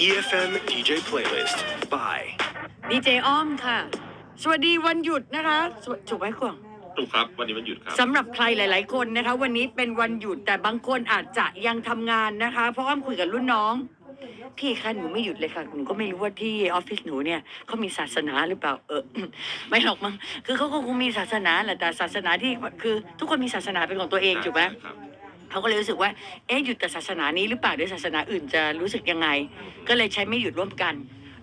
EFM DJ Playlist by ดีเจอ้อมค่ะ สวัสดีวันหยุดนะคะสวัสถูกไหมควงถูกครับ วันนี้วันหยุดครับ สำหรับใครหลาย ๆ คนนะคะ วันนี้เป็นวันหยุดแต่บางคนอาจจะยังทำงานนะคะ เพราะอ้อมคุยกับรุ่นน้อง พี่คะหนูไม่หยุดเลยค่ะหนูก็ไม่รู้ว่าที่ออฟฟิศหนูเนี่ยเขามีศาสนาหรือเปล่าเออ ไม่หรอกมั้งคือเขาก็คงมีศาสนาแหละแต่ศาสนาที่คือทุกคนมีศาสนาเป็นของตัวเองถูกไหม ครับ เขาก็เลยรู้สึกว่า เอ๊ะหยุดแต่ศาสนานี้หรือเปล่าหรือศาสนาอื่นจะรู้สึกยังไง ก็เลยใช้ไม่หยุดร่วมกัน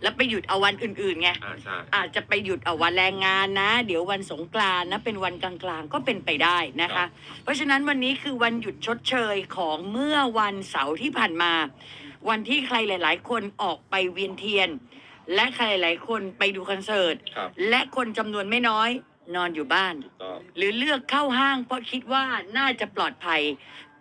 แล้วไปหยุดเอาวันอื่นๆไงอ่าใช่อาจจะไปหยุดเอาวันแรงงานนะ เดี๋ยววันสงกรานต์นะเป็นวันกลางๆ ก็เป็นไปได้นะคะ เพราะฉะนั้นวันนี้คือวันหยุดชดเชยของเมื่อวันเสาร์ที่ผ่านมา วันที่ใครหลาย ๆ คนออกไปเวียนเทียน และใครหลาย ๆ คนไปดูคอนเสิร์ต ครับและคนจำนวนไม่น้อยนอนอยู่บ้าน ถูกต้องหรือเลือกเข้าห้างเพราะคิดว่าน่าจะปลอดภัย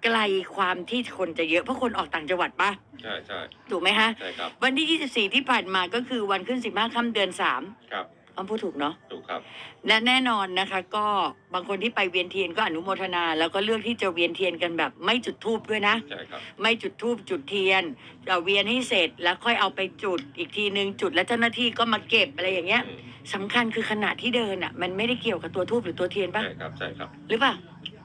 ไกลความที่คนจะเยอะเพราะคนออกต่างจังหวัดปะใช่ใช่ถูกไหมฮะ ใช่ครับวันที่ 24 ที่ผ่านมาก็คือวันขึ้น 15ค่ำเดือน3ครับอ้อมพูดถูกเนาะถูกครับ และแน่นอนนะคะ ก็บางคนที่ไปเวียนเทียนก็อนุโมทนา แล้วก็เลือกที่จะเวียนเทียนกันแบบ ไม่จุดธูปด้วยนะ ใช่ครับไม่จุดธูปจุดเทียนเอาเวียนให้เสร็จแล้วค่อยเอาไปจุดอีกทีนึงจุดแล้วเจ้าหน้าที่ก็มาเก็บอะไรอย่างเงี้ยอืมสำคัญคือขณะที่เดินอะ มันไม่ได้เกี่ยวกับตัวธูปหรือตัวเทียนปะใช่ครับใช่ครับ หรือเปล่า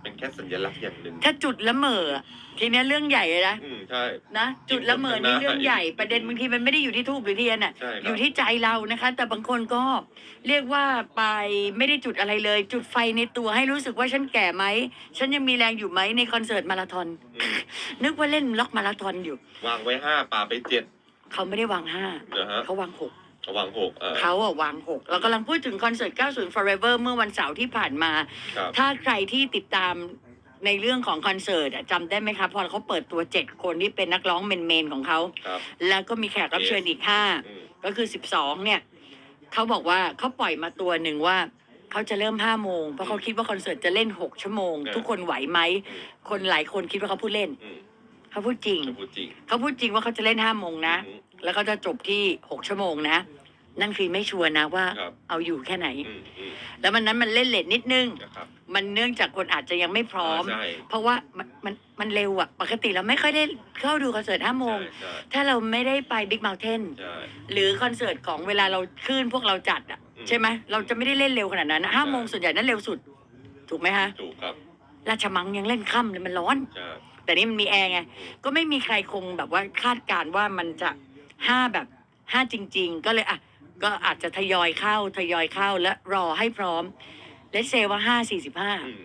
เป็นแค่สัญลักษณ์อย่างหนึ่งถ้าจุดแล้วเหม่ออะทีเนี้ยเรื่องใหญ่เลยนะอืมใช่ นะจุดแล้วเหม่อนี่เรื่องใหญ่ประเด็นบางทีมันไม่ได้อยู่ที่ธูปหรือเทียนอะ ใช่ครับ อยู่ที่ใจเรานะคะ แต่บางคนก็เรียกว่าไปไม่ได้จุดอะไรเลย จุดไฟในตัวให้รู้สึกว่าฉันแก่ไหมฉันยังมีแรงอยู่ไหมในคอนเสิร์ตมาราธอนอืมนึกว่าเล่นล็อกมาราธอนอยู่ วางไว้ห้าปาไปเจ็ดเขาไม่ได้วางห้านะฮะ เขาวางหก วางหกเออเขาอะวางหกเรากำลังพูดถึงคอนเสิร์ต 90 Forever เมื่อวันเสาร์ที่ผ่านมา ครับ ถ้าใครที่ติดตามในเรื่องของคอนเสิร์ตอะจำได้ไหมคะพอเขาเปิดตัวเจ็ดคนที่เป็นนักร้องเมนๆของเขา ครับ แล้วก็มีแขกรับเชิญอีกห้าอืมก็คือ 12 เนี่ย เขาบอกว่าเขาปล่อยมาตัวหนึ่งว่า เขาจะเริ่ม 5 โมง เพราะเขาคิดว่าคอนเสิร์ตจะเล่น 6 ชั่วโมง ทุกคนไหวไหมอืมคนหลายคนคิดว่าเขาพูดเล่น อืมเขาพูดจริง จะพูดจริงเขาพูดจริงว่าเขาจะเล่น 5 โมงนะ อืม แล้วก็จะจบที่6ชั่วโมงนะ นั่นคือไม่ชัวร์นะว่า ครับ เอาอยู่แค่ไหน อืมอืมแล้วมันนั้นมันเล่นเลทนิดนึง นะครับมันเนื่องจากคนอาจจะยังไม่พร้อม ใช่เพราะว่ามันมันมันเร็วอะปกติเราไม่ค่อยได้เข้าดูคอนเสิร์ต5โมง ใช่ถ้าเราไม่ได้ไปบิ๊กเม t เทนใช่ หรือคอนเสิร์ตของเวลาเราขึ้นพวกเราจัดอะอืม ใช่ไหมเราจะไม่ได้เล่นเร็วขนาดนั้นนะห้าใช่โมงส่วนใหญ่นั่นเร็วสุด ถูกไหมฮะ ถูกครับราชมังยังเล่นค่ำเลยมันร้อน ใช่แต่นี่มันมีแอร์ไง ก็ไม่มีใครคงแบบว่าคาดการณ์ว่ามันจะ ห้าแบบห้าจริง ๆ ก็เลยอะก็อาจจะทยอยเข้าทยอยเข้าและรอให้พร้อม และเซว่าห้าสี่สิบห้าอืม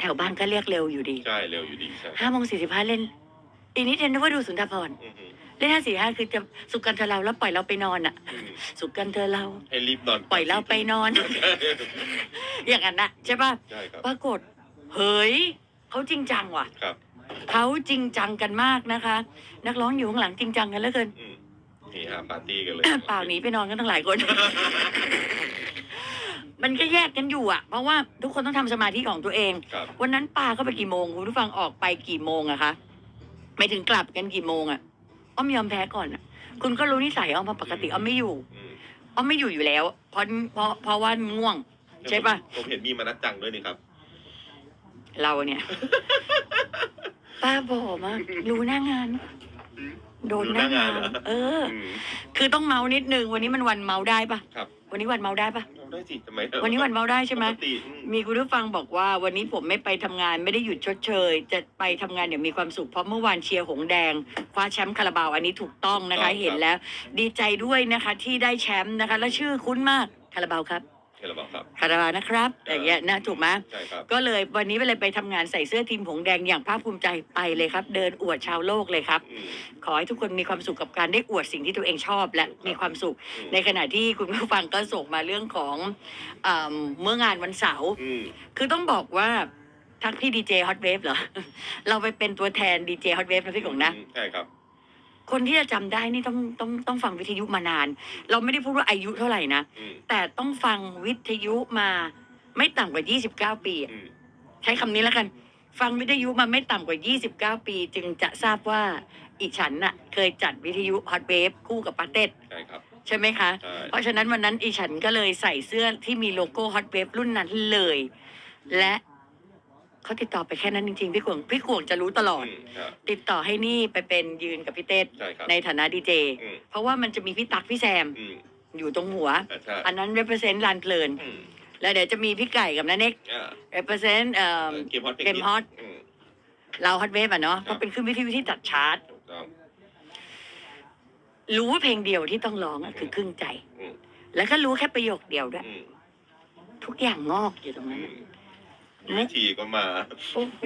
แถวบ้านก็เรียกเร็วอยู่ดีใช่เร็วอยู่ดีใช่ห้าโมงสี่สิบห้าเล่น อีกนิดเดียวนึกว่าดูสุนทรภรณ์อืมอืมเล่นห้าสี่ห้าคือจะสุกันเธอเราแล้วปล่อยเราไปนอนอะ อืมสุกันเธอเรา ให้รีบนอนปล่อยเราไปนอน อย่างนั้นนะใช่ป่ะใช่ครับปรากฏ เฮ้ยเขาจริงจังว่ะ ครับ เขาจริงจังกันมากนะคะ นักร้องอยู่ข้างหลังจริงจังกันเหลือเกิน อืม นี่ฮะปาร์ตี้กันเลย เปล่าหนีไปนอนกันทั้งหลายคน มันก็แยกกันอยู่อะเพราะว่าทุกคนต้องทำสมาธิของตัวเอง ครับ วันนั้นป้าก็ไปกี่โมงคุณผู้ฟังออกไปกี่โมงอะคะไปถึงกลับกันกี่โมงอะอ้อมยอมแพ้ก่อนอะคุณก็รู้นิสัยอ้อมว่าปกติอ้อมไม่อยู่อืมอ้อมไม่อยู่อยู่แล้วเพราะเพราะเพราะว่าง่วง ใช่ปะ ผมเห็นมีมานัดจังด้วยนี่ครับ เราเนี่ย ป้าบอกมารู้หน้างาน โดนหน้างานรู้หน้างานเหรอเอออืมคือต้องเมานิดนึงวันนี้มันวันเมาได้ปะครับวันนี้วันเมาได้ปะเอาได้สิทำไมวันนี้วันเมาได้ใช่ไหมปกติอืมมีคุณผู้ฟังบอกว่า วันนี้ผมไม่ไปทำงานไม่ได้หยุดชดเชย จะไปทำงานอย่างมีความสุขเพราะเมื่อวานเชียร์หงแดงคว้าแชมป์คาราบาวอันนี้ถูกต้องนะคะ เห็นแล้ว ดีใจด้วยนะคะที่ได้แชมป์นะคะ และชื่อคุ้นมากคาราบาวครับ เห็นหรือเปล่าครับ คาราบาวนะครับอย่างเงี้ยนะถูกไหมใช่ครับก็เลยวันนี้ไปเลยไปทำงานใส่เสื้อทีมหงแดงอย่างภาคภูมิใจไปเลยครับ เดินอวดชาวโลกเลยครับ อืมขอให้ทุกคนมีความสุขกับการได้อวดสิ่งที่ตัวเองชอบและมีความสุข อืมในขณะที่คุณผู้ฟังก็ส่งมาเรื่องของเอมเมื่องานวันเสาร์ อืมคือต้องบอกว่าทักพี่ดีเจฮอตเวฟเหรอ เราไปเป็นตัวแทนดีเจฮอตเวฟนะพี่กงนะ ใช่ครับ คนที่จะจำได้นี่ต้องต้องต้องฟังวิทยุมานาน เราไม่ได้พูดว่าอายุเท่าไหร่นะ อืมแต่ต้องฟังวิทยุมาไม่ต่ำกว่า 29 ปีอะอืมใช้คำนี้แล้วกัน ฟังวิทยุมาไม่ต่ำกว่า 29 ปี จึงจะทราบว่าอีฉันน่ะเคยจัดวิทยุฮอตเวฟคู่กับปาเต็ดใช่ครับใช่ไหมคะ ใช่เพราะฉะนั้นวันนั้นอีฉันก็เลยใส่เสื้อที่มีโลโก้ฮอตเวฟรุ่นนั้นเลย และ เขาติดต่อไปแค่นั้นจริงๆ พี่กวงพี่กวงจะรู้ตลอด อืมครับ ติดต่อให้นี่ไปเป็นยืนกับพี่เต้ใช่ครับ ในฐานะดีเจ อืมเพราะว่ามันจะมีพี่ตักพี่แซมอืมอยู่ตรงหัว อ่าใช่อันนั้น represent ลานเพลิน อืมแล้วเดี๋ยวจะมีพี่ไก่กับน้าเน็ก อ่า represent เอ่อ เกมฮอตเกมฮอตอืมเราฮอตเวฟอะเนาะครับเพราะเป็นขึ้นวิธีวิธีจัดชาร์ตถูกต้อง รู้ว่าเพลงเดียวที่ต้องร้องอะคือครึ่งใจ อืม แล้วก็รู้แค่ประโยคเดียวด้วย อืมทุกอย่างงอกอยู่ตรงอืนั้นม วิธีก็มา โอ้โห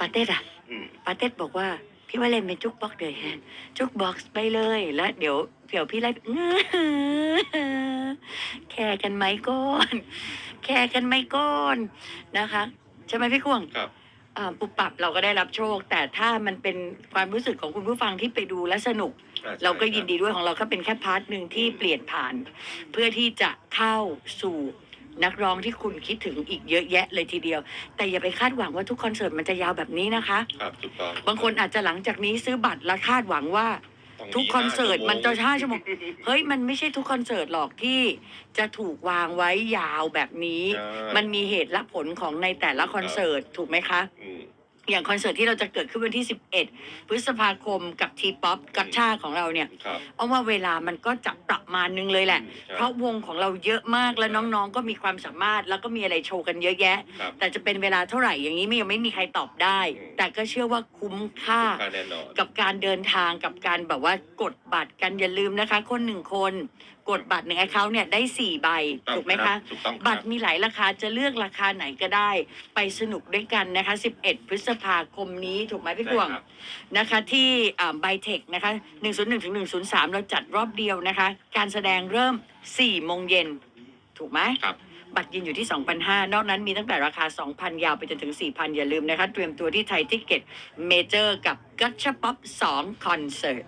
ปาเต้อะอืมปาเต้บอกว่า พี่ว่าเล่นเป็นจุกบ็อกซ์เลยฮะจุกบ็อกซ์ไปเลย แล้วเดี๋ยวเดี๋ยวพี่ไล่แค่กันไหมก่อนแค่กันไหมก่อนนะคะใช่ไหมพี่กวงครับ อ่าปุบปับเราก็ได้รับโชค แต่ถ้ามันเป็นความรู้สึกของคุณผู้ฟังที่ไปดูและสนุก อ่ใช่เราก็ยินคดีด้วยของเราก็เป็นแค่พาร์ทหนึ่งที่เปลี่ยนผ่าน เพื่อที่จะเข้าสู่ นักร้องที่คุณคิดถึงอีกเยอะแยะเลยทีเดียว แต่อย่าไปคาดหวังว่าทุกคอนเสิร์ตมันจะยาวแบบนี้นะคะ ครับถูกต้องบางคนอาจจะหลังจากนี้ซื้อบัตรและคาดหวังว่า ต้งทุกคอนเสิร์ตมันจะห้าห้าชั่วโมงเฮ้ยมันไม่ใช่ทุกคอนเสิร์ตหรอกที่จะถูกวางไว้ยาวแบบนี้ ใช่ มันมีเหตุและผลของในแต่ละคอนเสิร์ตถูกไหมคะ อืมอย่างคอนเสิร์ตที่เราจะเกิดขึ้นวันที่ 11 พฤษภาคมกับทีป๊อปกัชชาของเราเนี่ยครับ เอาว่าเวลามันก็จะประมาณนึงเลยแหละอืมใช่เพราะวงของเราเยอะมากแล้วน้องๆ ก็มีความสามารถ แล้วก็มีอะไรโชว์กันเยอะแยะ ครับแต่จะเป็นเวลาเท่าไหร่อย่างนี้ไม่ยังไม่มีใครตอบได้ อืม แต่ก็เชื่อว่าคุ้มค่า ค่าแน่นอน กับการเดินทางกับการแบบว่ากดบัตรกันอย่าลืมนะคะ คนหนึ่งคน กดบัตรหนึ่งแอคเคาท์เนี่ยได้สี่ใบถูกไหมคะ ถูกต้องครับบัตรมีหลายราคาจะเลือกราคาไหนก็ได้ ไปสนุกด้วยกันนะคะ 11 พฤษภาคมนี้ถูกไหมพี่กวงใช่ครับนะคะที่ไบเทคนะคะ101ถึง103 เราจัดรอบเดียวนะคะ การแสดงเริ่ม4โมงเย็นถูกไหมครับบัตรยืนอยู่ที่ 2,500 นอกนั้นมีตั้งแต่ราคา 2,000 ยาวไปจนถึง 4,000 อย่าลืมนะคะ เตรียมตัวที่ไทยทิกเก็ตเมเจอร์กับกัชช p ป๊อป2คอนเสิร์ต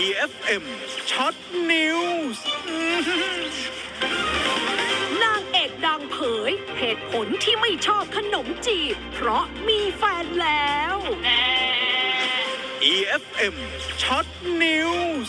EFM Short News นางเอกดังเผย เหตุผลที่ไม่ชอบขนมจีบ เพราะมีแฟนแล้ว EFM Short News